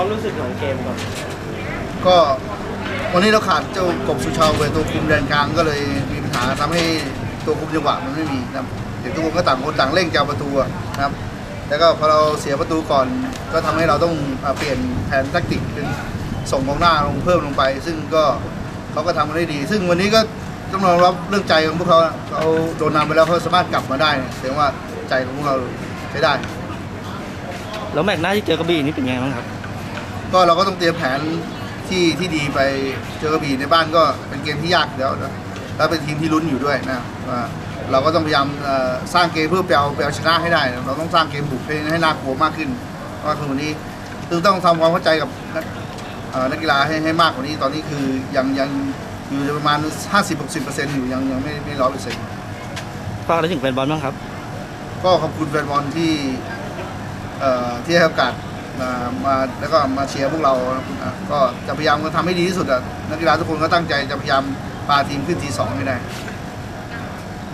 ความรู้สึกหลังเกมก่อนก็วันนี้เราขาดเจ้ากบสุชาวไปตัวคุมแดนกลางก็เลยมีปัญหาทำให้ตัวคุมจังหวะมันไม่มีนะครับเด็กทุกคนก็ต่างคนต่างเร่งจะเอาประตูอะนะครับ แล้วก็พอเราเสียประตูก่อนก็ทำให้เราต้องเอ่อเปลี่ยนแผนแทคติกเป็นส่งกองหน้าลงเพิ่มลงไป ซึ่งก็เขาก็ทำมาได้ดี ซึ่งวันนี้ก็ต้องยอมรับเรื่องใจของพวกเขานะเขาโดนนำไปแล้วเขาสามารถกลับมาได้เนี่ยแสดงว่าใจของพวกเราใช้ได้ แล้วแมตช์หน้าที่เจอกระบี่นี่เป็นยังไงบ้างครับ ก็เราก็ต้องเตรียมแผนที่ที่ดีไปเจอกระบี่ในบ้านก็เป็นเกมที่ยากอยู่แล้วนะแล้วเป็นทีมที่ลุ้นอยู่ด้วยนะว่าเราก็ต้องพยายามเอ่อสร้างเกมเพื่อไปเอาไปเอาชนะให้ได้นะเราต้องสร้างเกมบุกให้ให้น่ากลัวมากขึ้นเพราะว่าคือวันนี้คือต้องทำความเข้าใจกับนักเอ่อนักกีฬาให้ให้มากกว่านี้ตอนนี้คือยังยังอยู่ในประมาณ 50-60%อยู่ยังยังไม่ไม่ร้อยเปอร์เซ็นต์ฝากอะไรถึงแฟนบอลบ้างครับ ก็ขอบคุณแฟนบอลที่เอ่อที่ให้โอกาส มามาแล้วก็มาเชียร์พวกเราก็จะพยายามทำให้ดีที่สุดอะนักกีฬาทุกคนก็ตั้งใจจะพยายามพาทีมขึ้นทีสองให้ได้